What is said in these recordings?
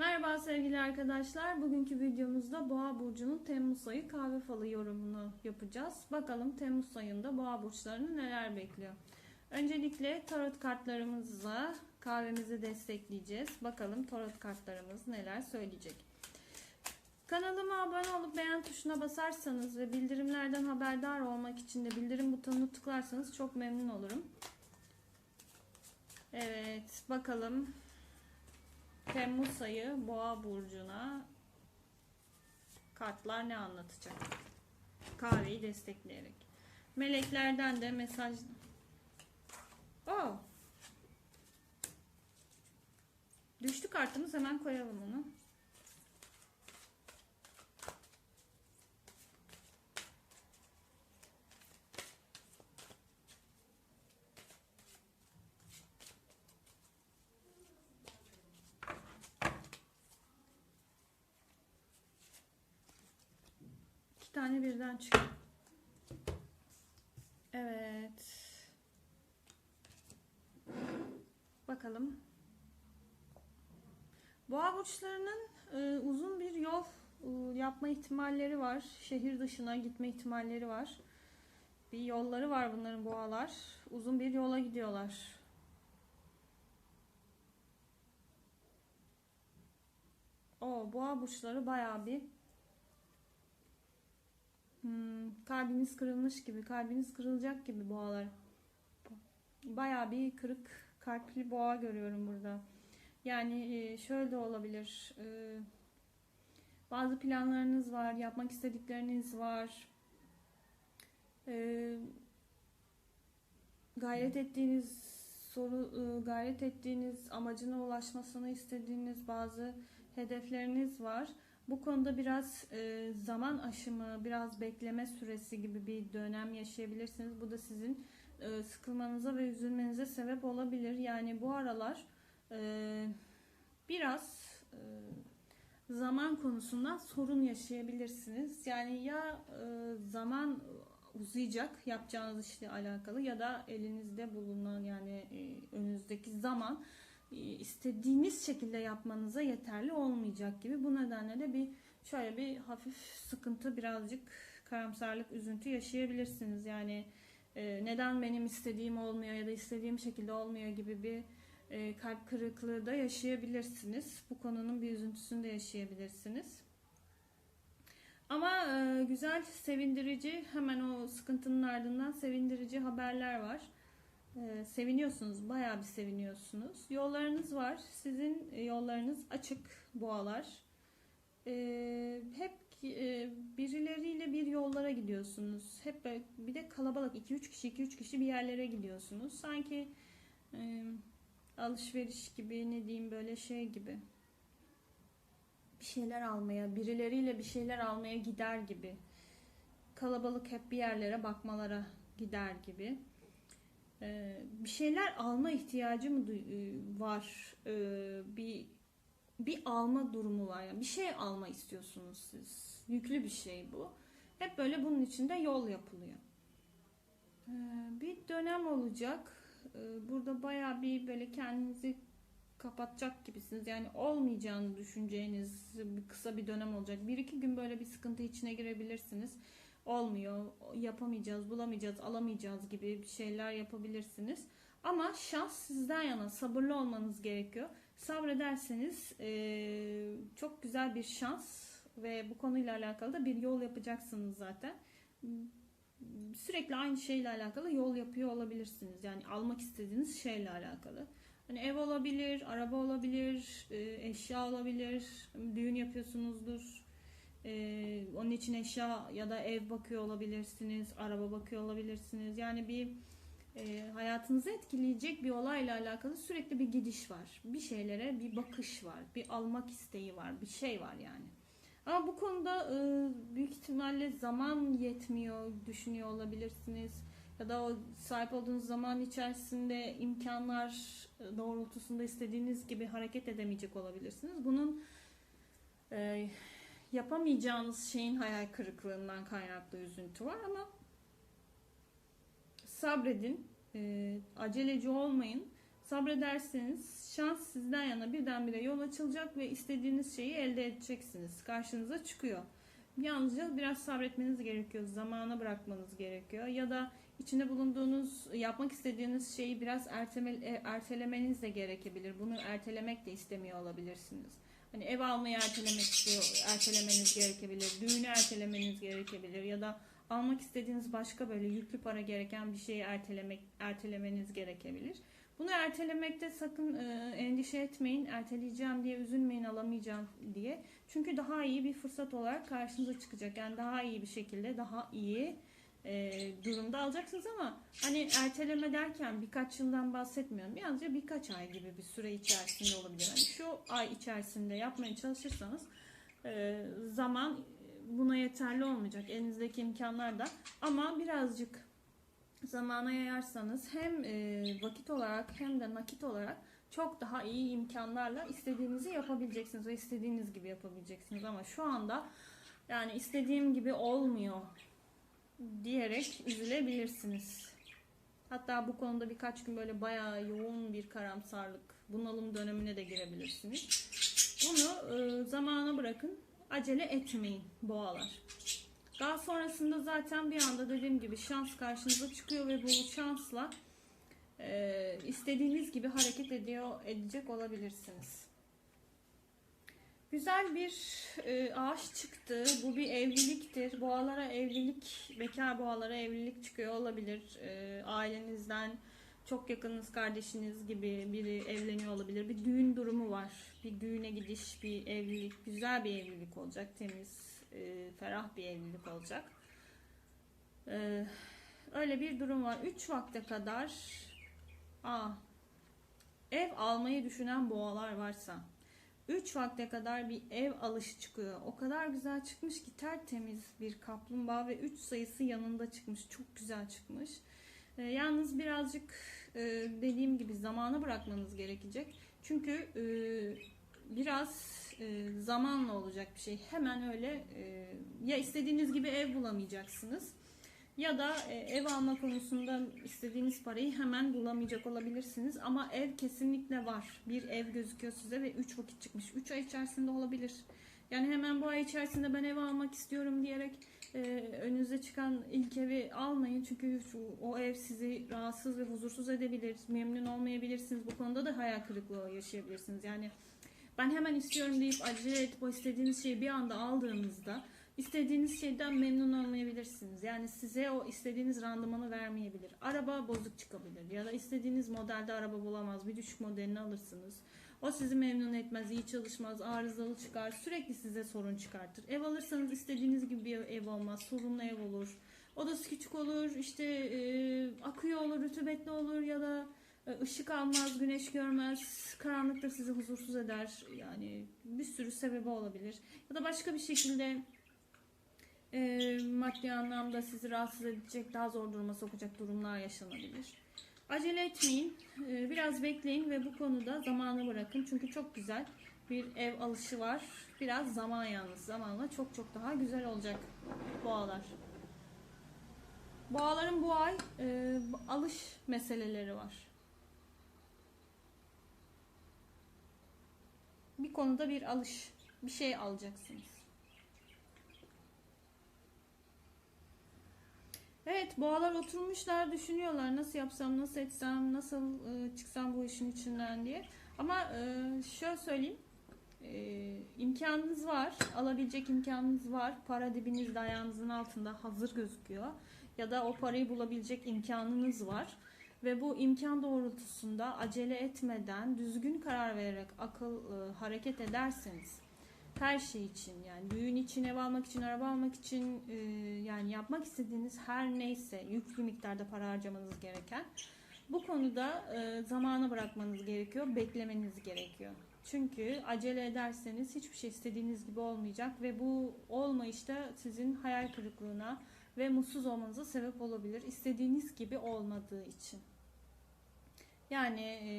Merhaba sevgili arkadaşlar. Bugünkü videomuzda Boğa burcunun Temmuz ayı kahve falı yorumunu yapacağız. Bakalım Temmuz ayında Boğa burçlarını neler bekliyor. Öncelikle tarot kartlarımızla kahvemizi destekleyeceğiz. Bakalım tarot kartlarımız neler söyleyecek. Kanalıma abone olup beğen tuşuna basarsanız ve bildirimlerden haberdar olmak için de bildirim butonunu tıklarsanız çok memnun olurum. Evet, bakalım Temmuz ayı Boğa burcuna kartlar ne anlatacak? Kahveyi destekleyerek. Meleklerden de mesaj. Oh. Düştü kartımız hemen koyalım onu. İki birden çıktı. Evet. Bakalım. Boğa burçlarının e, uzun bir yol e, yapma ihtimalleri var. Şehir dışına gitme ihtimalleri var. Bir yolları var bunların boğalar. Uzun bir yola gidiyorlar. O boğa burçları bayağı bir Hmm, kalbiniz kırılmış gibi, kalbiniz kırılacak gibi boğalar. Bayağı bir kırık kalpli boğa görüyorum burada. Yani e, şöyle de olabilir. E, bazı planlarınız var, yapmak istedikleriniz var. E, gayret ettiğiniz soru, gayret ettiğiniz amacına ulaşmasını istediğiniz bazı hedefleriniz var. Bu konuda biraz e, zaman aşımı, biraz bekleme süresi gibi bir dönem yaşayabilirsiniz. Bu da sizin e, sıkılmanıza ve üzülmenize sebep olabilir. Yani bu aralar e, biraz e, zaman konusunda sorun yaşayabilirsiniz. Yani ya e, zaman uzayacak yapacağınız işle alakalı ya da elinizde bulunan yani e, önünüzdeki zaman istediğiniz şekilde yapmanıza yeterli olmayacak gibi. Bu nedenle de bir şöyle bir hafif sıkıntı, birazcık karamsarlık, üzüntü yaşayabilirsiniz. Yani e, neden benim istediğim olmuyor ya da istediğim şekilde olmuyor gibi bir e, kalp kırıklığı da yaşayabilirsiniz. Bu konunun bir üzüntüsünü de yaşayabilirsiniz. Ama e, güzel, sevindirici, hemen o sıkıntının ardından sevindirici haberler var. Ee, seviniyorsunuz, bayağı bir seviniyorsunuz. Yollarınız var, sizin yollarınız açık boğalar. Ee, hep e, birileriyle bir yollara gidiyorsunuz. Hep bir de kalabalık 2-3 kişi 2-3 kişi bir yerlere gidiyorsunuz. Sanki e, alışveriş gibi ne diyeyim böyle şey gibi. Bir şeyler almaya, birileriyle bir şeyler almaya gider gibi. Kalabalık hep bir yerlere bakmalara gider gibi. Ee, bir şeyler alma ihtiyacı mı e, var? Ee, bir bir alma durumu var. Yani bir şey alma istiyorsunuz siz. Yüklü bir şey bu. Hep böyle bunun içinde yol yapılıyor. Ee, bir dönem olacak. Burada baya bir böyle kendinizi kapatacak gibisiniz. Yani olmayacağını düşüneceğiniz bir kısa bir dönem olacak. Bir iki gün böyle bir sıkıntı içine girebilirsiniz olmuyor, yapamayacağız, bulamayacağız, alamayacağız gibi bir şeyler yapabilirsiniz. Ama şans sizden yana sabırlı olmanız gerekiyor. Sabrederseniz e, çok güzel bir şans ve bu konuyla alakalı da bir yol yapacaksınız zaten. Sürekli aynı şeyle alakalı yol yapıyor olabilirsiniz. Yani almak istediğiniz şeyle alakalı. Hani ev olabilir, araba olabilir, e, eşya olabilir, düğün yapıyorsunuzdur ee, onun için eşya ya da ev bakıyor olabilirsiniz, araba bakıyor olabilirsiniz. Yani bir e, hayatınızı etkileyecek bir olayla alakalı sürekli bir gidiş var. Bir şeylere bir bakış var, bir almak isteği var, bir şey var yani. Ama bu konuda e, büyük ihtimalle zaman yetmiyor düşünüyor olabilirsiniz. Ya da o sahip olduğunuz zaman içerisinde imkanlar doğrultusunda istediğiniz gibi hareket edemeyecek olabilirsiniz. Bunun e, yapamayacağınız şeyin hayal kırıklığından kaynaklı üzüntü var ama sabredin, e, aceleci olmayın. Sabrederseniz şans sizden yana birdenbire yol açılacak ve istediğiniz şeyi elde edeceksiniz. Karşınıza çıkıyor. Yalnızca biraz sabretmeniz gerekiyor. Zamana bırakmanız gerekiyor. Ya da içinde bulunduğunuz, yapmak istediğiniz şeyi biraz erteme, e, ertelemeniz de gerekebilir. Bunu ertelemek de istemiyor olabilirsiniz. Hani ev almayı ertelemek istiyor, ertelemeniz gerekebilir. Düğünü ertelemeniz gerekebilir. Ya da almak istediğiniz başka böyle yüklü para gereken bir şeyi ertelemek, ertelemeniz gerekebilir. Bunu ertelemekte sakın e, endişe etmeyin. Erteleyeceğim diye üzülmeyin, alamayacağım diye. Çünkü daha iyi bir fırsat olarak karşınıza çıkacak. Yani daha iyi bir şekilde, daha iyi e, durumda alacaksınız ama hani erteleme derken birkaç yıldan bahsetmiyorum. Yalnızca birkaç ay gibi bir süre içerisinde olabilir. Hani şu ay içerisinde yapmaya çalışırsanız e, zaman buna yeterli olmayacak. Elinizdeki imkanlar da ama birazcık zamana yayarsanız hem e, vakit olarak hem de nakit olarak çok daha iyi imkanlarla istediğinizi yapabileceksiniz ve istediğiniz gibi yapabileceksiniz ama şu anda yani istediğim gibi olmuyor diyerek üzülebilirsiniz. Hatta bu konuda birkaç gün böyle bayağı yoğun bir karamsarlık, bunalım dönemine de girebilirsiniz. Bunu e, zamana bırakın. Acele etmeyin boğalar. Daha sonrasında zaten bir anda dediğim gibi şans karşınıza çıkıyor ve bu şansla e, istediğiniz gibi hareket ediyor edecek olabilirsiniz. Güzel bir e, ağaç çıktı. Bu bir evliliktir. Boğalara evlilik, bekar boğalara evlilik çıkıyor olabilir. E, ailenizden çok yakınınız, kardeşiniz gibi biri evleniyor olabilir. Bir düğün durumu var. Bir düğüne gidiş, bir evlilik, güzel bir evlilik olacak. Temiz, e, ferah bir evlilik olacak. E, öyle bir durum var. 3 vakte kadar aa, ev almayı düşünen boğalar varsa 3 vakte kadar bir ev alışı çıkıyor. O kadar güzel çıkmış ki tertemiz bir kaplumbağa ve 3 sayısı yanında çıkmış. Çok güzel çıkmış. E, yalnız birazcık e, dediğim gibi zamana bırakmanız gerekecek. Çünkü e, biraz e, zamanla olacak bir şey. Hemen öyle e, ya istediğiniz gibi ev bulamayacaksınız ya da e, ev alma konusunda istediğiniz parayı hemen bulamayacak olabilirsiniz. Ama ev kesinlikle var. Bir ev gözüküyor size ve 3 vakit çıkmış. 3 ay içerisinde olabilir. Yani hemen bu ay içerisinde ben ev almak istiyorum diyerek e, önünüze çıkan ilk evi almayın. Çünkü o ev sizi rahatsız ve huzursuz edebilir. Memnun olmayabilirsiniz. Bu konuda da hayal kırıklığı yaşayabilirsiniz. Yani ben hemen istiyorum deyip acele edip o istediğiniz şeyi bir anda aldığınızda istediğiniz şeyden memnun olmayabilirsiniz. Yani size o istediğiniz randımanı vermeyebilir. Araba bozuk çıkabilir ya da istediğiniz modelde araba bulamaz. Bir düşük modelini alırsınız. O sizi memnun etmez, iyi çalışmaz, arızalı çıkar, sürekli size sorun çıkartır. Ev alırsanız istediğiniz gibi bir ev olmaz, sorunlu ev olur. Odası küçük olur, işte e, akıyor olur, rütubetli olur ya da e, ışık almaz, güneş görmez, karanlıkta sizi huzursuz eder. Yani bir sürü sebebi olabilir. Ya da başka bir şekilde e, maddi anlamda sizi rahatsız edecek, daha zor duruma sokacak durumlar yaşanabilir. Acele etmeyin, e, biraz bekleyin ve bu konuda zamanı bırakın. Çünkü çok güzel bir ev alışı var. Biraz zaman yalnız, zamanla çok çok daha güzel olacak boğalar. Boğaların bu ay e, alış meseleleri var. Bir konuda bir alış, bir şey alacaksınız. Evet boğalar oturmuşlar düşünüyorlar nasıl yapsam nasıl etsem nasıl e, çıksam bu işin içinden diye. Ama e, şöyle söyleyeyim e, imkanınız var alabilecek imkanınız var. Para dibinizde ayağınızın altında hazır gözüküyor. Ya da o parayı bulabilecek imkanınız var. Ve bu imkan doğrultusunda acele etmeden düzgün karar vererek akıl e, hareket ederseniz her şey için yani düğün için ev almak için araba almak için e, yani yapmak istediğiniz her neyse yüklü miktarda para harcamanız gereken bu konuda e, zamana bırakmanız gerekiyor beklemeniz gerekiyor. Çünkü acele ederseniz hiçbir şey istediğiniz gibi olmayacak ve bu olmayışta sizin hayal kırıklığına ve mutsuz olmanıza sebep olabilir istediğiniz gibi olmadığı için. Yani e,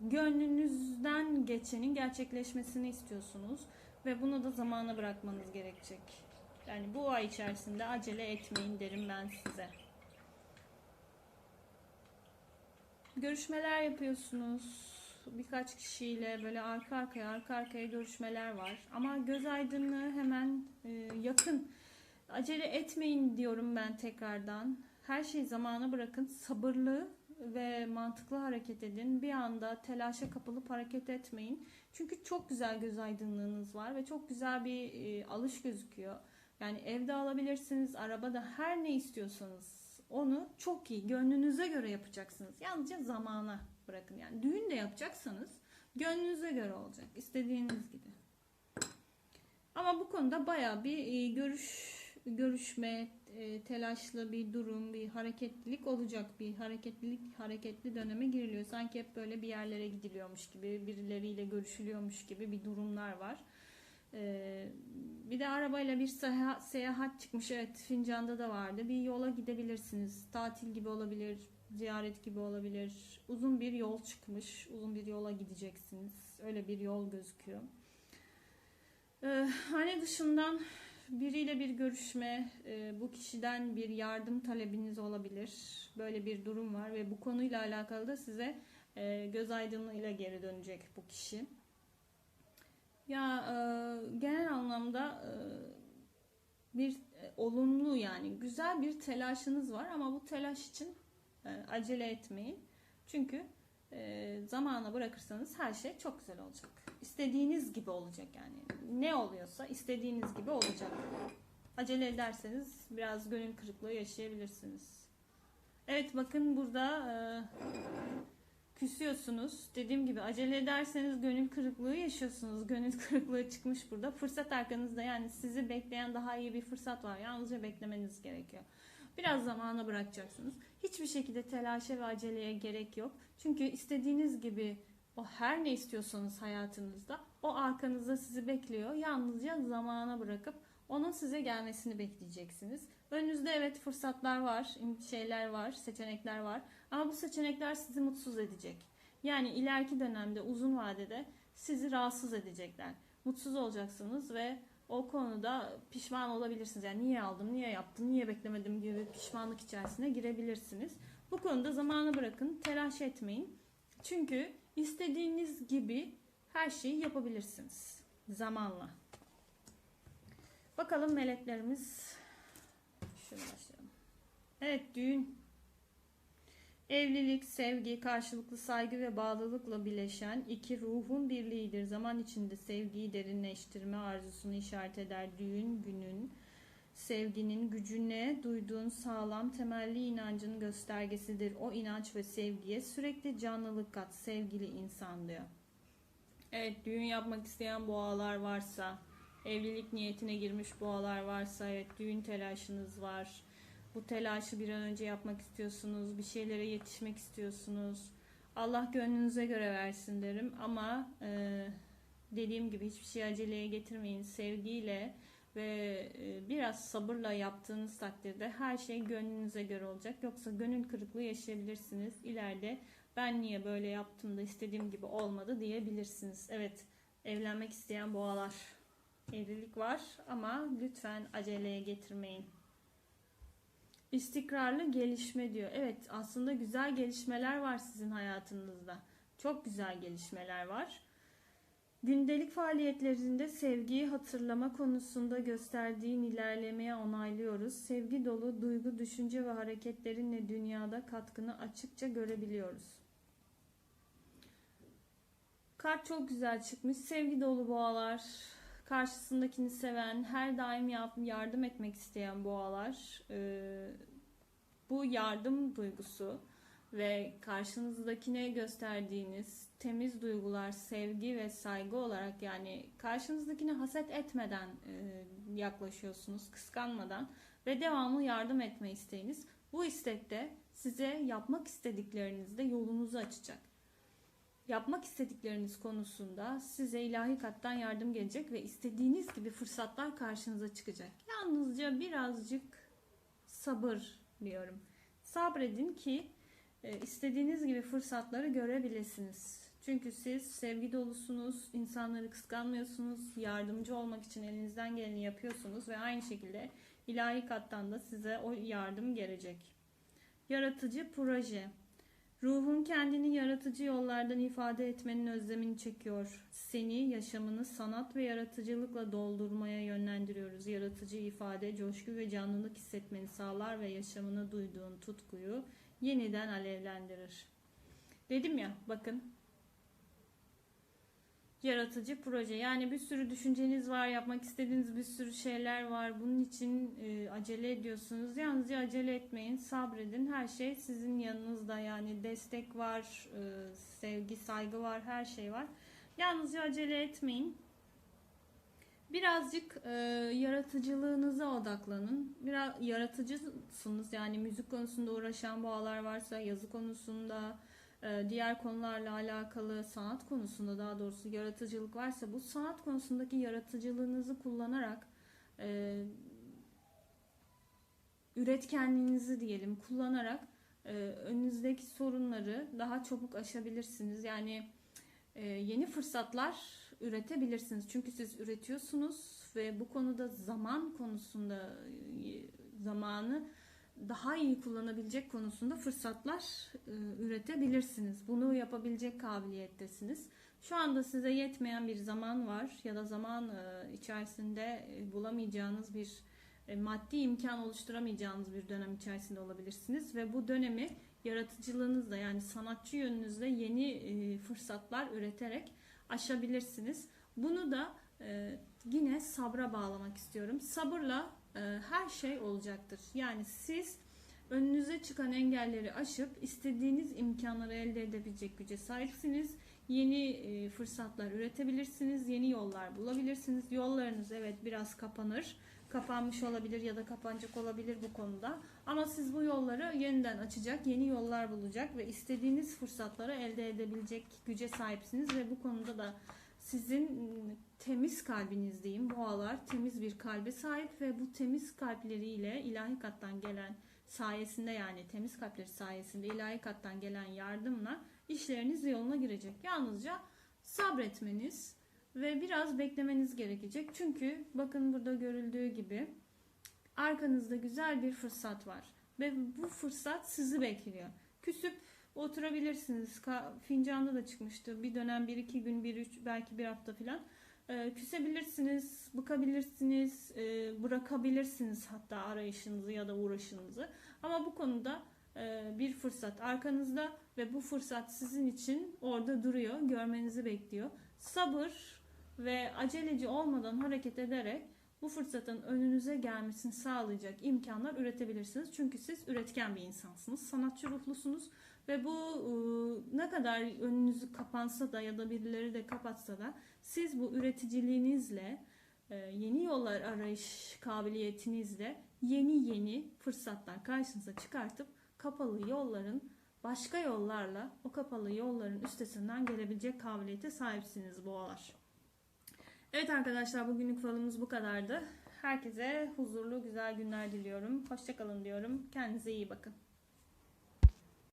gönlünüzden geçenin gerçekleşmesini istiyorsunuz ve bunu da zamana bırakmanız gerekecek. Yani bu ay içerisinde acele etmeyin derim ben size. görüşmeler yapıyorsunuz. Birkaç kişiyle böyle arka arkaya arka arkaya görüşmeler var. Ama göz aydınlığı hemen e, yakın. Acele etmeyin diyorum ben tekrardan. Her şeyi zamana bırakın. Sabırlı ve mantıklı hareket edin. Bir anda telaşa kapılıp hareket etmeyin. Çünkü çok güzel göz aydınlığınız var ve çok güzel bir e, alış gözüküyor. Yani evde alabilirsiniz, arabada her ne istiyorsanız onu çok iyi gönlünüze göre yapacaksınız. Yalnızca zamana bırakın. Yani düğün de yapacaksanız gönlünüze göre olacak. istediğiniz gibi. Ama bu konuda baya bir e, görüş görüşme, e, telaşlı bir durum, bir hareketlilik olacak. Bir hareketlilik, hareketli döneme giriliyor. Sanki hep böyle bir yerlere gidiliyormuş gibi, birileriyle görüşülüyormuş gibi bir durumlar var. Ee, bir de arabayla bir seyahat, seyahat çıkmış. Evet fincanda da vardı. Bir yola gidebilirsiniz. Tatil gibi olabilir, ziyaret gibi olabilir. Uzun bir yol çıkmış. Uzun bir yola gideceksiniz. Öyle bir yol gözüküyor. Ee, hani dışından biriyle bir görüşme, e, bu kişiden bir yardım talebiniz olabilir. Böyle bir durum var ve bu konuyla alakalı da size e, göz aydınlığıyla geri dönecek bu kişi. Ya e, genel anlamda bir olumlu yani güzel bir telaşınız var ama bu telaş için acele etmeyin. Çünkü zamana bırakırsanız her şey çok güzel olacak. İstediğiniz gibi olacak yani. Ne oluyorsa istediğiniz gibi olacak. Acele ederseniz biraz gönül kırıklığı yaşayabilirsiniz. Evet bakın burada e, küsüyorsunuz. Dediğim gibi acele ederseniz gönül kırıklığı yaşıyorsunuz. Gönül kırıklığı çıkmış burada. Fırsat arkanızda yani sizi bekleyen daha iyi bir fırsat var. Yalnızca beklemeniz gerekiyor. Biraz zamana bırakacaksınız. Hiçbir şekilde telaşa ve aceleye gerek yok. Çünkü istediğiniz gibi o her ne istiyorsanız hayatınızda o arkanızda sizi bekliyor. Yalnızca zamana bırakıp onun size gelmesini bekleyeceksiniz. Önünüzde evet fırsatlar var, şeyler var, seçenekler var. Ama bu seçenekler sizi mutsuz edecek. Yani ileriki dönemde uzun vadede sizi rahatsız edecekler. Mutsuz olacaksınız ve o konuda pişman olabilirsiniz. Yani niye aldım, niye yaptım, niye beklemedim gibi pişmanlık içerisine girebilirsiniz. Bu konuda zamanı bırakın, telaş etmeyin. Çünkü istediğiniz gibi her şeyi yapabilirsiniz zamanla. Bakalım meleklerimiz. Şöyle başlayalım. Evet düğün. Evlilik, sevgi, karşılıklı saygı ve bağlılıkla bileşen iki ruhun birliğidir. Zaman içinde sevgiyi derinleştirme arzusunu işaret eder. Düğün günün sevginin gücüne duyduğun sağlam temelli inancın göstergesidir. O inanç ve sevgiye sürekli canlılık kat sevgili insan diyor. Evet düğün yapmak isteyen boğalar varsa evlilik niyetine girmiş boğalar varsa evet düğün telaşınız var. Bu telaşı bir an önce yapmak istiyorsunuz. Bir şeylere yetişmek istiyorsunuz. Allah gönlünüze göre versin derim ama e, dediğim gibi hiçbir şey aceleye getirmeyin. Sevgiyle ve e, biraz sabırla yaptığınız takdirde her şey gönlünüze göre olacak. Yoksa gönül kırıklığı yaşayabilirsiniz. İleride ben niye böyle yaptım da istediğim gibi olmadı diyebilirsiniz. Evet evlenmek isteyen boğalar evlilik var ama lütfen aceleye getirmeyin. İstikrarlı gelişme diyor. Evet aslında güzel gelişmeler var sizin hayatınızda. Çok güzel gelişmeler var. Gündelik faaliyetlerinde sevgiyi hatırlama konusunda gösterdiğin ilerlemeye onaylıyoruz. Sevgi dolu duygu, düşünce ve hareketlerinle dünyada katkını açıkça görebiliyoruz. Kart çok güzel çıkmış. Sevgi dolu boğalar, karşısındakini seven, her daim yardım etmek isteyen boğalar bu yardım duygusu ve karşınızdakine gösterdiğiniz temiz duygular, sevgi ve saygı olarak yani karşınızdakine haset etmeden e, yaklaşıyorsunuz, kıskanmadan ve devamlı yardım etme isteğiniz. Bu istekte size yapmak istediklerinizde yolunuzu açacak yapmak istedikleriniz konusunda size ilahi kattan yardım gelecek ve istediğiniz gibi fırsatlar karşınıza çıkacak. Yalnızca birazcık sabır diyorum. Sabredin ki istediğiniz gibi fırsatları görebilirsiniz. Çünkü siz sevgi dolusunuz, insanları kıskanmıyorsunuz, yardımcı olmak için elinizden geleni yapıyorsunuz ve aynı şekilde ilahi kattan da size o yardım gelecek. Yaratıcı proje. Ruhun kendini yaratıcı yollardan ifade etmenin özlemini çekiyor. Seni, yaşamını sanat ve yaratıcılıkla doldurmaya yönlendiriyoruz. Yaratıcı ifade, coşku ve canlılık hissetmeni sağlar ve yaşamına duyduğun tutkuyu yeniden alevlendirir. Dedim ya bakın yaratıcı proje. Yani bir sürü düşünceniz var, yapmak istediğiniz bir sürü şeyler var. Bunun için e, acele ediyorsunuz. Yalnızca acele etmeyin, sabredin. Her şey sizin yanınızda. Yani destek var, e, sevgi, saygı var, her şey var. Yalnızca acele etmeyin. Birazcık e, yaratıcılığınıza odaklanın. Biraz yaratıcısınız. Yani müzik konusunda uğraşan boğalar varsa, yazı konusunda, ee, diğer konularla alakalı sanat konusunda daha doğrusu yaratıcılık varsa bu sanat konusundaki yaratıcılığınızı kullanarak e, üretkenliğinizi diyelim kullanarak e, önünüzdeki sorunları daha çabuk aşabilirsiniz. Yani e, yeni fırsatlar üretebilirsiniz. Çünkü siz üretiyorsunuz ve bu konuda zaman konusunda zamanı daha iyi kullanabilecek konusunda fırsatlar e, üretebilirsiniz. Bunu yapabilecek kabiliyettesiniz. Şu anda size yetmeyen bir zaman var ya da zaman e, içerisinde e, bulamayacağınız bir e, maddi imkan oluşturamayacağınız bir dönem içerisinde olabilirsiniz ve bu dönemi yaratıcılığınızla yani sanatçı yönünüzle yeni e, fırsatlar üreterek aşabilirsiniz. Bunu da e, yine sabra bağlamak istiyorum. Sabırla e, her şey olacaktır. Yani siz önünüze çıkan engelleri aşıp istediğiniz imkanları elde edebilecek güce sahipsiniz. Yeni e, fırsatlar üretebilirsiniz, yeni yollar bulabilirsiniz. Yollarınız evet biraz kapanır, kapanmış olabilir ya da kapanacak olabilir bu konuda. Ama siz bu yolları yeniden açacak, yeni yollar bulacak ve istediğiniz fırsatları elde edebilecek güce sahipsiniz ve bu konuda da sizin ıı, temiz kalbinizdeyim. Boğalar temiz bir kalbe sahip ve bu temiz kalpleriyle ilahi kattan gelen sayesinde yani temiz kalpleri sayesinde ilahi kattan gelen yardımla işleriniz yoluna girecek. Yalnızca sabretmeniz ve biraz beklemeniz gerekecek. Çünkü bakın burada görüldüğü gibi arkanızda güzel bir fırsat var ve bu fırsat sizi bekliyor. Küsüp oturabilirsiniz. Fincanda da çıkmıştı. Bir dönem bir iki gün bir üç belki bir hafta filan. Ee, küsebilirsiniz, bıkabilirsiniz, e, bırakabilirsiniz hatta arayışınızı ya da uğraşınızı. Ama bu konuda e, bir fırsat arkanızda ve bu fırsat sizin için orada duruyor, görmenizi bekliyor. Sabır ve aceleci olmadan hareket ederek bu fırsatın önünüze gelmesini sağlayacak imkanlar üretebilirsiniz. Çünkü siz üretken bir insansınız, sanatçı ruhlusunuz ve bu ıı, ne kadar önünüzü kapansa da ya da birileri de kapatsa da siz bu üreticiliğinizle e, yeni yollar arayış kabiliyetinizle yeni yeni fırsatlar karşınıza çıkartıp kapalı yolların başka yollarla o kapalı yolların üstesinden gelebilecek kabiliyete sahipsiniz boğalar. Evet arkadaşlar bugünlük falımız bu kadardı. Herkese huzurlu güzel günler diliyorum. Hoşçakalın diyorum. Kendinize iyi bakın.